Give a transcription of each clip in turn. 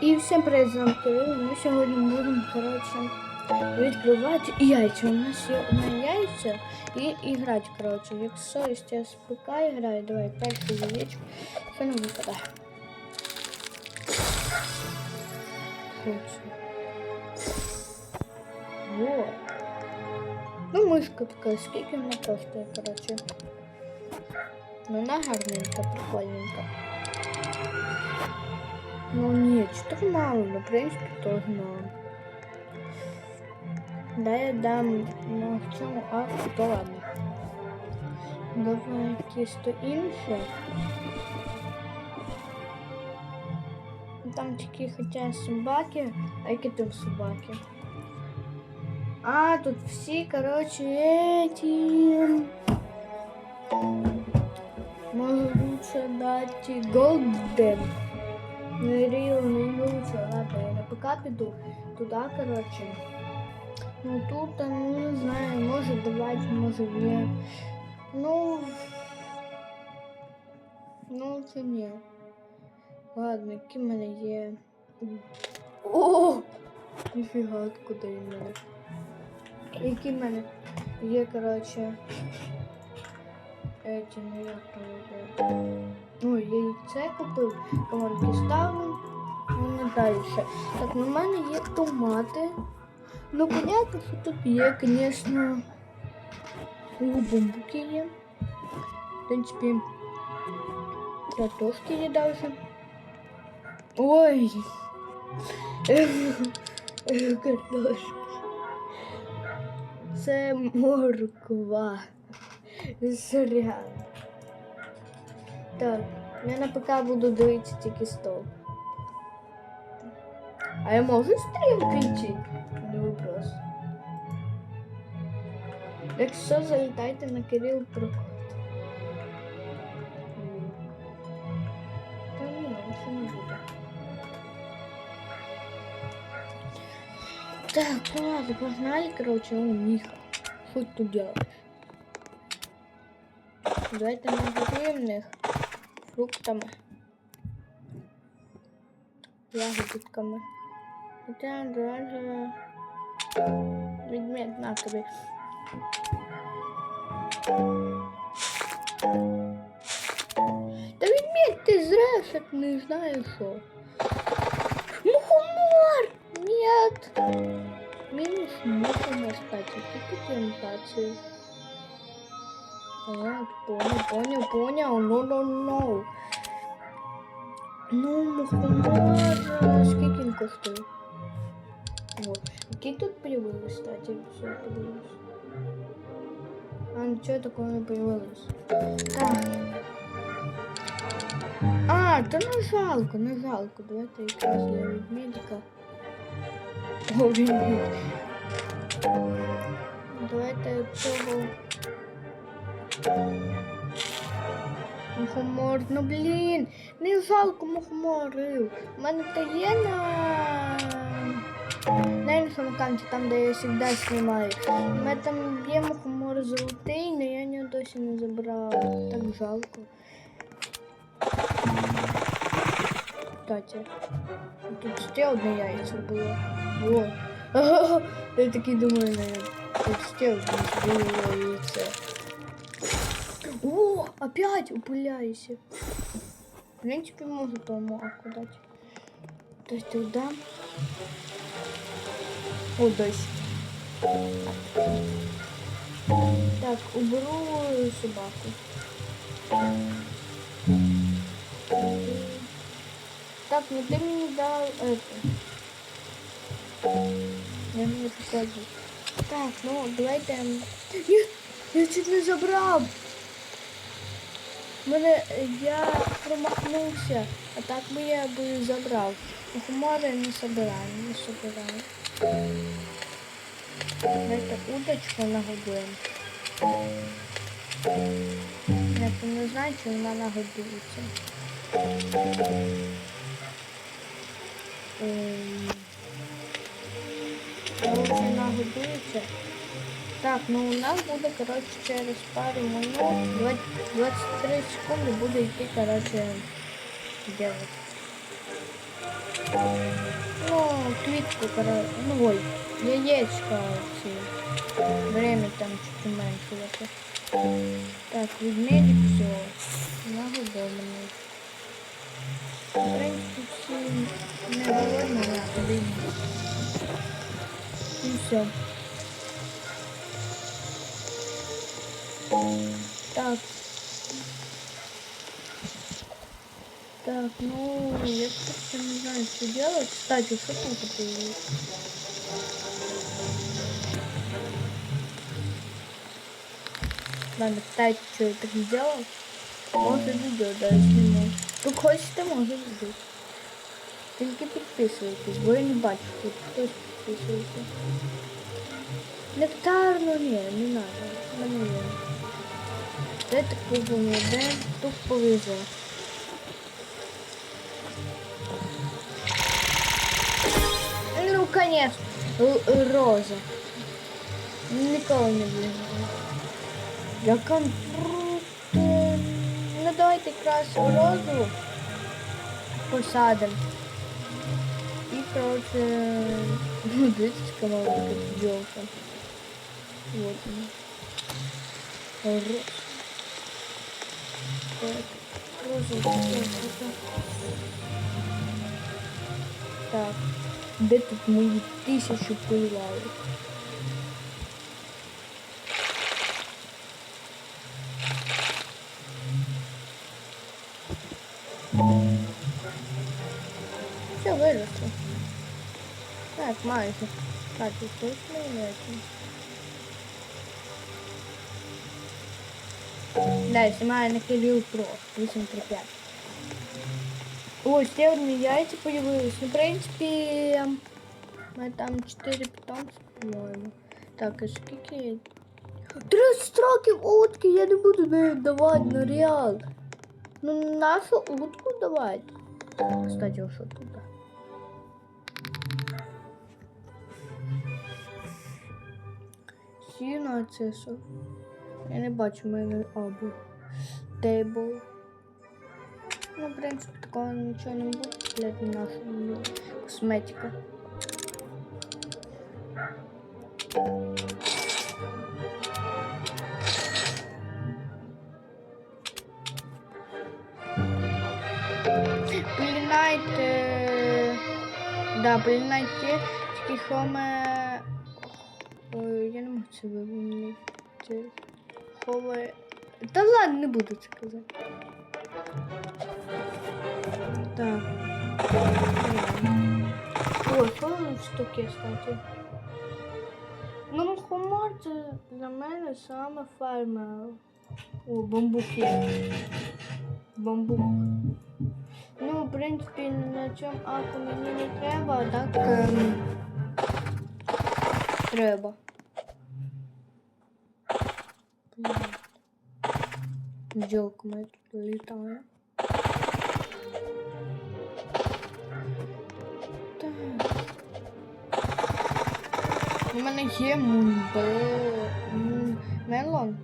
І всім привіт, з вами Кирило. Ми сьогодні будемо, коротше, відкривати яйця. У нас є одне яйця і, і грати, коротше. Якщо я з ПК граю, давай перше яєчко, що не випадає. Вот. Ну, мишка така, скільки вона коштує, коротше. Ну, вона гарненька, прикольненька. Ну нет, что мало, но в принципе тоже мало. Да, я дам ну, в цьому авто, то ладно. Давай кісто інше. Там такі хоча собаки, а які там собаки? А, тут всі, короче, эти... Может лучше дать голден. Ріо не ладно, я ПК піду туди, коротше. Ну тут, ну не знаю, може давати, може ні. Ну, ну це ні. Ладно, які в мене є. О! Ніфіга, откуда він мене. Які в мене є, коротше. Эти, ну як там йде. Ой, яйце купив, комарки ставив, ну далі. Так, ну в мене є томати. Ну, понятно, що тут є, звісно, бумбуки є. В принципі, картошки є даже. Ой, картошки. Це морква. Зря. Так, я на ПК буду дивитися тільки стол. А я можу стрім включити? Не вопрос. Якщо залітайте на Кирил Прокот. Та ні, це. Так, ладно, погнали, короче, о, Миха. Что тут делать? Давайте нагодуємо них фруктами, ягодками. Хоча дуже відмінь на тобі. Та відмінь, ти зреш, як не знаю що. Мухомор! Нет! Мінус мухомор, кстати. Тільки темпацію. А, понял, понял, понял. Ну, ну, ну. Ну, мухомор. Скільки він коштує? Вот. Які тут появились, кстати, все подивилось. А, нічого такого не появилось. Так. А, та не жалко, не жалко. Давайте якраз для ведмедика. О, ведмедик. Давайте цього Мухомор, ну блін, не жалко мухоморів. У мене то є на на іншому аккаунті, там де я завжди знімаю. У мене там є мухомор золотий, але я його досі не забрала. Так жалко. Кстати, тут ще одне яйцо було. Во. Я такий думаю, наверное, тут ще одне було яйце. О, опять упыляйся. В принципе, могу помаку дать. То есть туда. О, дось. Так, уберу собаку. Так, ну ты мне дал это. Я мне покажу. Так, ну давайте. Нет, я чуть не забрал. Мене я промахнувся, а так би я би забрав. Хумори не собираю, не собираю. Давайте удочку нагодуємо. Я то не знаю, чи вона нагодується. Ем, Короче, нагодується. Так, ну у нас буде, коротше, через пару минут, 20 23 секунди буде йти, коротше, делать. квітку, коротше, ну ой, яєчка ці. Время там чуть уменьшувати. Так, відмірі все. Нагодований. В принципі, всі не голодні, а тобі. І все. Так. Так, ну, я просто не знаю, что делать. Кстати, что там появилось? Ладно, кстати, что я так сделал? Может видео даже сниму. Тут хочете, может быть. Тільки підписуйтесь, бо я не бачу, тут хтось підписується. Нектар, ну ні, не надо. Мене є. Де не де, тут повезло. Ну, конечно, роза. Ніколи не влізала. Яка круто. Ну давайте якраз розу посадимо. І, короче, дивіться, яка маленька бджолка. Вот. Так, роза. Так, де тут мої тисячу пилають? Все виросло. Так, майже. Так, і точно не это. Да, знімаю на Кирил Про 835. Ось, ще одні яйця появились. Ну, в принципі, ми там 4 питомця, по-моєму. Так, а скільки? 30 років утки, я не буду нею давати на реал. Ну, нашу утку давати. Кстати, а що тут? Сіна це що? Я не бачу мене або тейбл. Ну, в принципі, такого нічого не буде для нашої косметика. Пілінайте. Да, пілінайте. Тільки що ми... Ой, я не можу це вимінити. Ховає. Та ладно, не буду це казати. Так. Ой, таке, кстати? Ну, хумор це для мене саме фермер. О, бамбук є. Бамбук. Ну, в принципі, на цьому аку мені не треба, а так ем, треба. Блін. Бджолка моя тут літає. У мене є Мелон.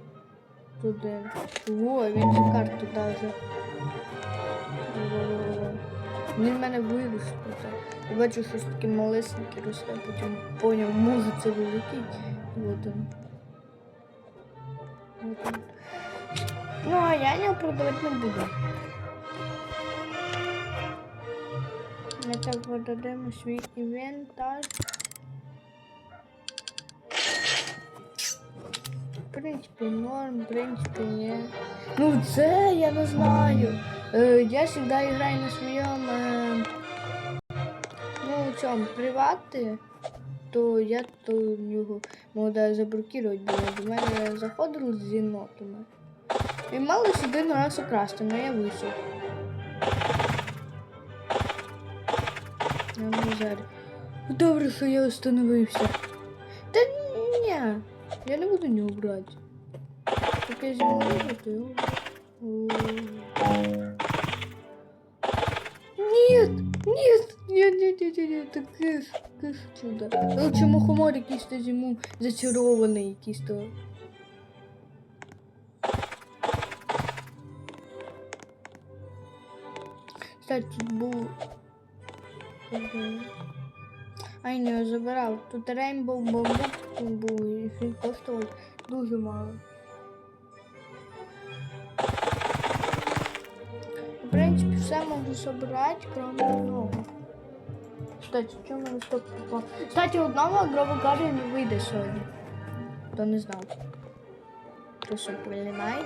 Туди. Во, він же карту даже. Він в мене виріс тут. Я бачу, щось таке малесеньке росте, потім поняв, може це великий. Вот он. Вот он. Ну, а я його продавати не буду. Ми так видадемо свій інвентар. В принципі, норм, в принципі, ні. Ну, це я не знаю. Е, я завжди граю на своєму, е, ну, цьому приваті, то я то в нього можу заблокувати, бо до мене заходили з єнотами. І мали один раз украсти, але я вийшов. Я не зараз. Добре, що я остановився. Та ні, я не буду нього брати. Так я зиму виготовив. Нет, нет, нет, нет, нет, нет, это киш, киш чудо. Лучше мухомор якийсь то зиму зачарований якийсь то. Кстати, тут був. Ай, не забирав. Тут Рейнбоу бамбук був і він коштував дуже мало. В принципі, все можу собрати, кроме одного. Кстати, чому мене стоп попав? Кстати, одного агровогарі не вийде сьогодні. Хто не знав. То що прилинає?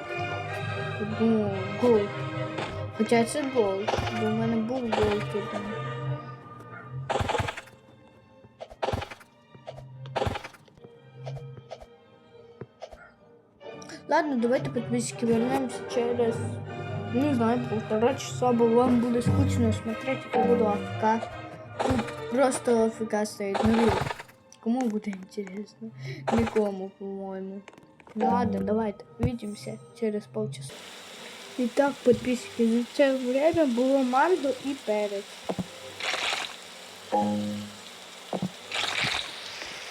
Ну, гол. Хоча це гол. Бо в мене був гол тут. Ладно, давайте подписчики вернемся через, не знаю, полтора часа, бо вам буде скучно смотреть, я буду АФК. Тут просто АФК стоит, ну Кому буде интересно? Никому, по-моему. Ладно, давайте, увидимся через полчаса. Итак, подписчики, за це время було манго і перець.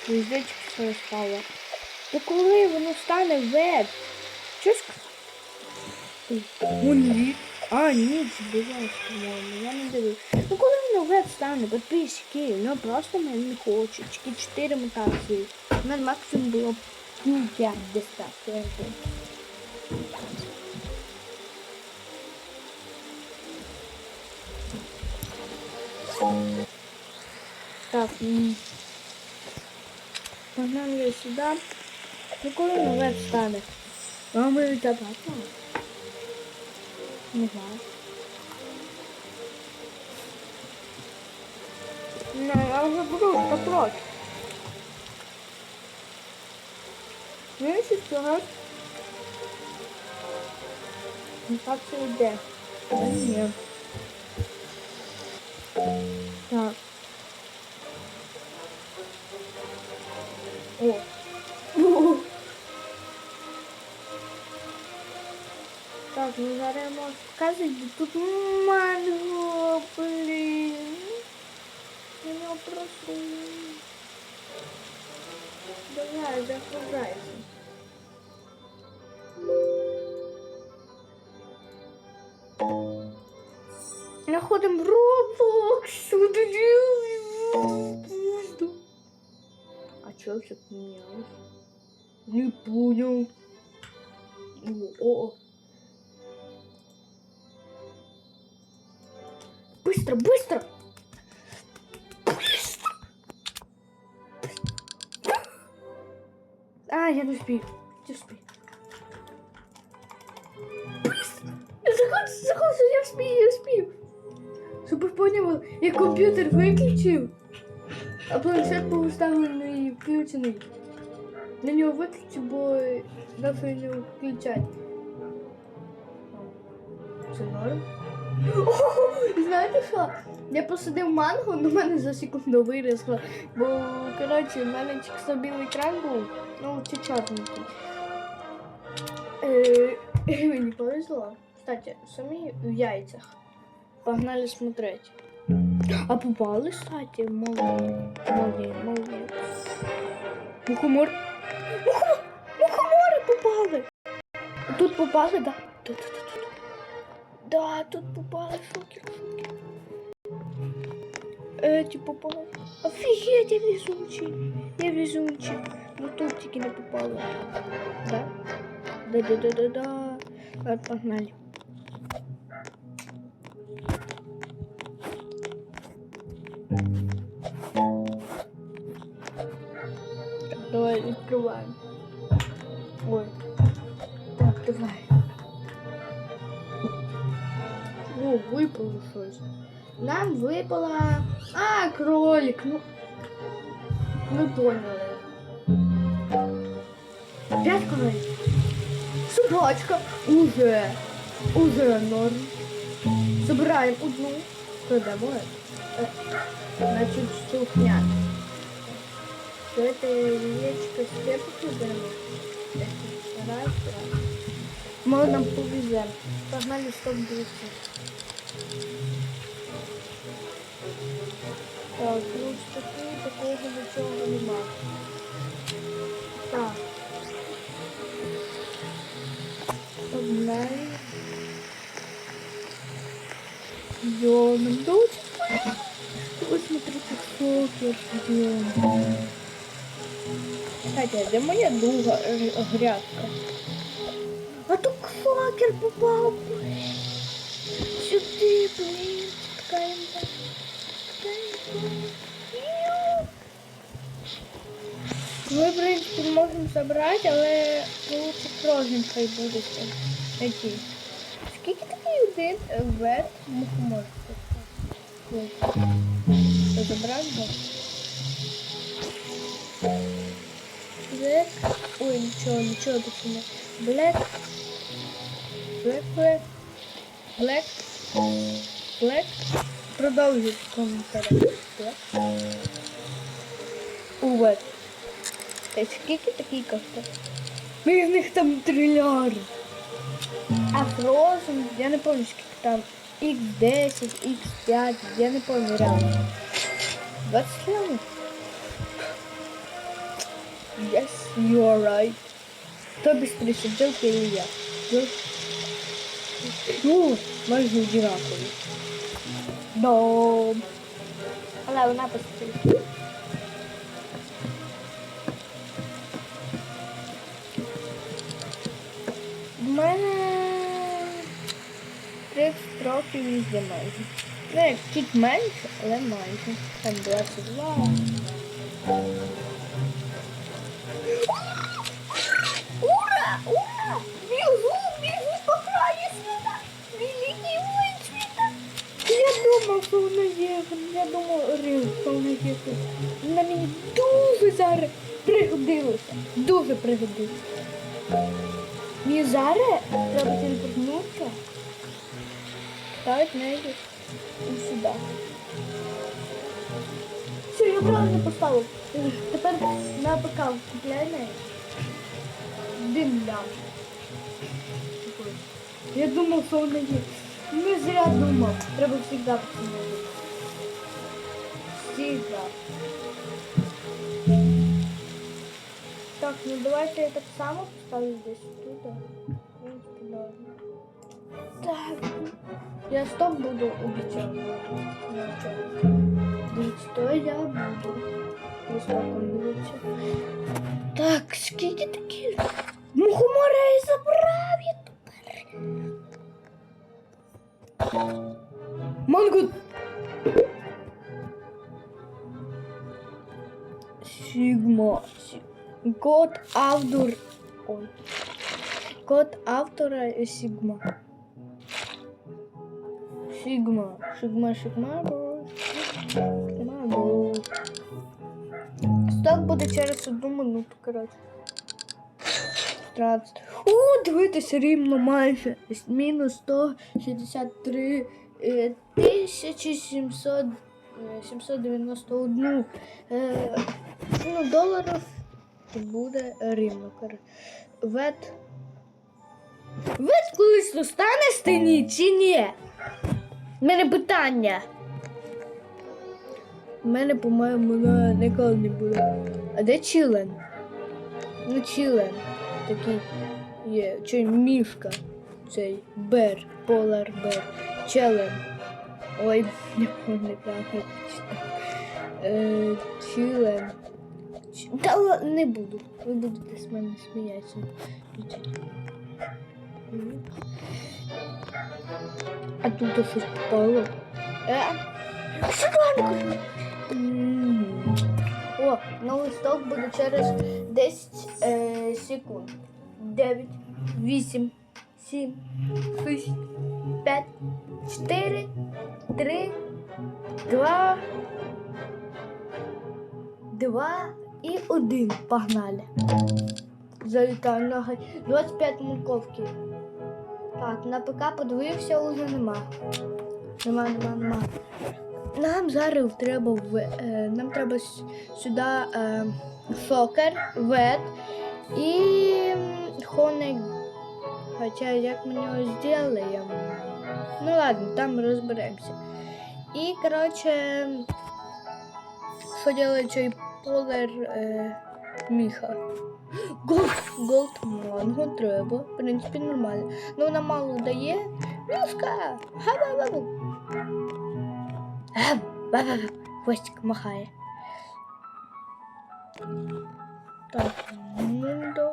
Звіздечки все стало. Та коли воно стане веб? Що ж? О, ні. А, ніч збиваєш, по-моєму, я не дивлюсь. Ну коли воно веб стане, підписчики, ну просто мене не хоче. Тільки 4 мутації. У мене максимум було ну, 5 десь так. Так, м. погнали сюди. Ну коли на веб стане? А ми забрати? Не знаю. Не, я вже буду попроч. Ну і цього. Ну так це йде. Та ні. Можу показати, де тут манго, блін. Я просто... Давай, загружайся. Находим Roblox. А чё все поменялось? Не понял. О, о. Быстро, быстро! Быстро! А, я не успею. Ты успей. Быстро! Заходи, заходи, я успею, я успею. Щоб ви поняли, я комп'ютер виключив, а планшет був вставлений і включений. На нього виключив, бо завжди не включать. Це норм? О, знаєте що? Я посадив манго, на мене за секунду вирісло. Бо, коротше, в мене тільки білий екран був, ну, чи чорненький. Е, Мені повезло. Кстати, самі в яйцях. Погнали смотреть. А попали, кстати, молодые. Молодые, молодые. Мухомор. Мухомор! Мухомори попали! Тут попали, да? Тут, тут, тут, тут. Да, тут попали, шокер, шокер. Эти попали. Офигеть, я везучий. Я везучий. Ну тут тільки не попало. Да? Да-да-да-да-да. Вот, погнали. Так, давай відкриваємо. Випало. Нам випала. А, кролик. Ну. Ми поняли. П'ять кроликів. Собачка. Уже. Уже норм. Забираємо одну. Е, Значить, сухня. Что это яичко с пепельным берем? Раз, раз. Мы нам повезем. Погнали стоп 200. Так, ключ такий, такого нічого нема. Так. Погнали. Йо, нам дочь. Ось смотрите. Фокер, блін. Кстати, а де моя друга грядка? А тут фокер попав. Сюди, блін. Ми, в принципі, можемо забрати, але лучше кожен хай буде. Який. Скільки такий один е, вет мухомор? Забрати? його? Блек. Ой, нічого, нічого тут не. Блек. Блек, блек. Блек. Блек. Продовжуй в коментарях. Блек. Увет. Та скільки такий коштує? Ну, з них там трильяри. А Frozen, я не пам'ятаю, скільки там. X10, X5, я не пам'ятаю реально. 20 кілометрів. Yes, you are right. Хто быстрее, Джилка или я? Ну, майже одинакові. Дом. Але вона быстрее. 30 років везде майже. Ну, як чуть менше, але майже. Там 22. Ура! Ура! Бегу, бегу по краю света! Великий воин света! Я думав, що воно є. Я думав, Рил, що воно є. Вона мені дуже зараз пригодилося. Дуже пригодилося. Мені зараз треба телепортнутися. Ставить неї і сюди. Все, я правильно поставив. Тепер на ПК купляй неї. Дим дам. Я думав, що вона є. Не зря думав. Треба завжди встановити. Всегда. Так, ну давайте я так само поставлю десь тут. Я стоп буду обіцяти. Дивіться, то я буду. Ось так он дивіться. Так, скільки таких? Мухомора я забрав, я тепер. Мангут. Сигма. Си- Код автор. Ой. Код автора Сигма. Сигма, Сигма. бро. Сигма. Сток буде через одну минуту, коротше. 13. О, дивитися рівно майже. Мінус 163 е, 1700 е, 791 е, ну, доларів буде рівно. Вет. Вет колись достане стіні чи ні? У мене питання. У мене, по-моєму, ніколи не буде. А де Чілен? Ну, Чілен. Такий є. Чи мішка. Цей бер, полар бер. Челен. Ой, не помню, як я. Е. Та не буду. Ви будете з мене сміятися. А тут щось попало. Е? Мгм. О, новий сток буде через 10 е, секунд. 9, 8, 7, 6, 5, 4, 3, 2, 2 і 1. Погнали. Залітаю на гай. 25 морковки. Так, на ПК подивився, уже нема. Нема, нема, нема. Нам зараз треба в, е, нам треба сюди е, сокер, вет і хоник. Хоча як ми його зробимо. Ну ладно, там розберемося. І, коротше, робить цей полер е, міха? Голд манго треба. В принципі, нормально. Ну вона мало дає. Люска! Ха-ба-ба-бу. Ам, ба-ба-ба. хвостик махає. Так, Мундо.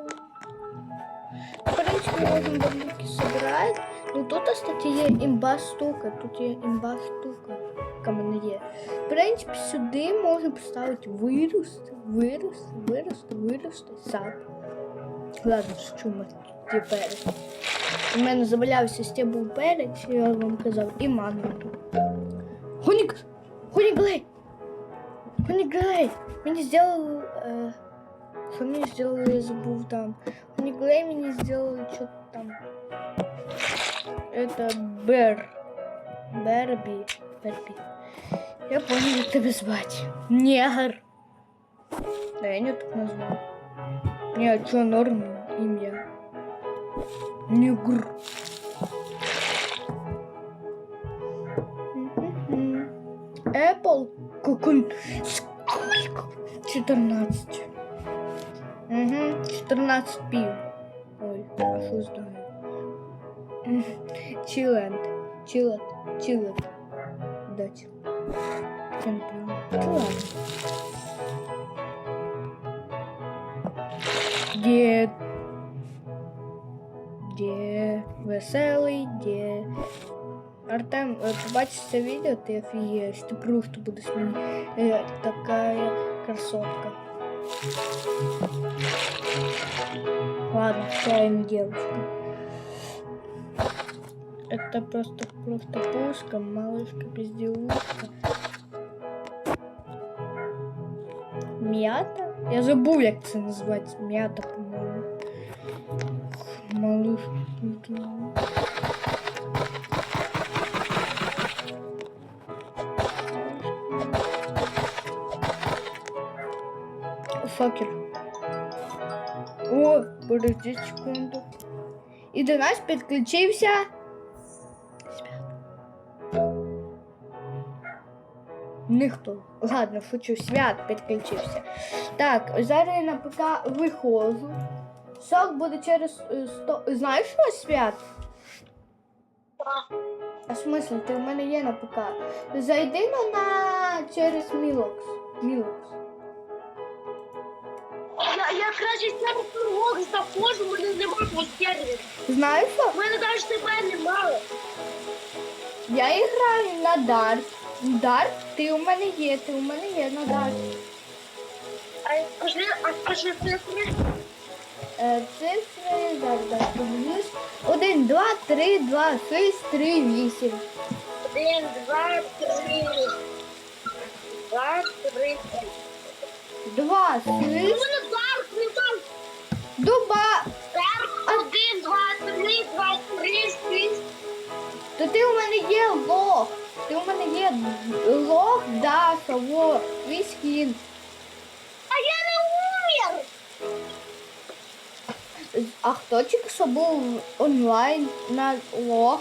В принципі, можем бамбуки собирать. Ну тут, кстати, є імба штука. Тут є імба штука. Яка в мене є. В принципі, сюди можна поставити вирости, вирости, вирости, вирости, сад. Ладно, що ми перець. У мене завалявся стебл перець, я вам казав, і манго. Хонік! Хонік Хонік Мені зробили... Е... Что мне сделали, я забыл там. Не Глей мне сделали что-то там. Это Бер. Берби. Берби. Я понял, как тебя звать. Негр. Да, я не так назвал. Не, а что, норм имя? Негр. Apple. Как он... Сколько? 14. Угу, 14 пів. Ой, а що знаю? Мгм. Чилент. Чилет. Чилет. Дать. Це неправильно. Чилент. Дід. Де веселий, де. Артем, е, побачиш це відео, ти офігієш. Ти просто будеш мені е, така красотка. Ладно, я не девушка. Это просто просто пушка, малышка, безделушка. Мята? Я забув, як це називається. Мята, по-моєму. Малышка. Факер. О, подожди секунду. І до нас підключився. Ніхто. Ладно, шучу, свят підключився. Так, зараз я на ПК виходжу. Сок буде через е, 100... Знаєш що, свят? А смисл, ти в мене є на ПК. Зайди на, на через Мілокс. Мілокс. Я, я краще себе порог заходжу, мене немає по сервері. Знаєш що? У мене навіть тебе немає. Я граю на Дарт. Дарт, ти у мене є, ти у мене є на Дарт. А скажи, а скажи цифри. Е, цифри, зараз, зараз подивлюсь. 1, 2, 3, 2, 6, 3, 8. Один, два, три. Два, три. 2, У 6, мене дарк, не дарк. дуба. Дарк, один, два, три, два, три, шість. То ти у мене є лох. Ти у мене є лох, Даша, во, твій. А я не умер. А хто тільки що був онлайн на лох?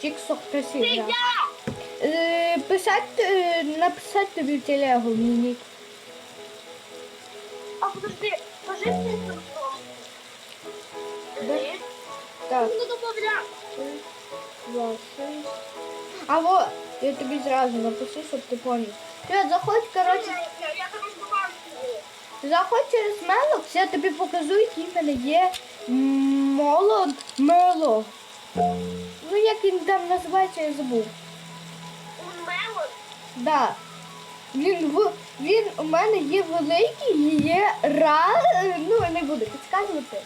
Тільки що хтось іграв. Е, писать, е, написати тобі в телегу мій нік. А подожди, скажи цифру. Три. Так. Ну, добавляй. Два. А вот, я тобі зразу напишу, щоб ти поняв. Ти заходь, коротше, Я, я заходь через Мелокс, я тобі покажу, який в мене є молод Мело. Ну як він там називається, я забув. У мене Да. Він в він у мене є великий і є ра. Ну не буду підказувати.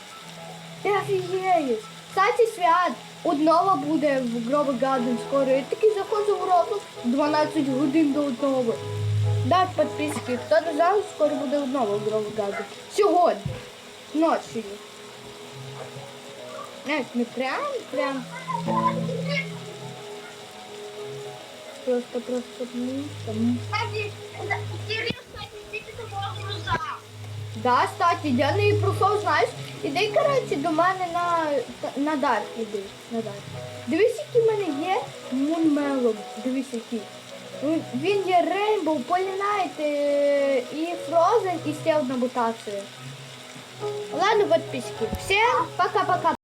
Ти офігієш. Кстати, свят. Одного буде в Гроба Гаден скоро. Я таки заходжу в року 12 годин до одного. Да, підписки. Хто не знав, скоро буде одного в Гроба Гаден. Сьогодні. Ночі. Навіть не прям, прям. Просто, просто, ну, там. Кстати, идите того груза. Да, кстати, я не пройшов, знаєш, іди, коротше, до мене на, на дар іди. На дарк. Дивись, який в мене є Мунмелом. Дивись, який. Він- є Rainbow, Polynite і Frozen, і ще одна мутація. Ладно, підписки. Всем пока-пока.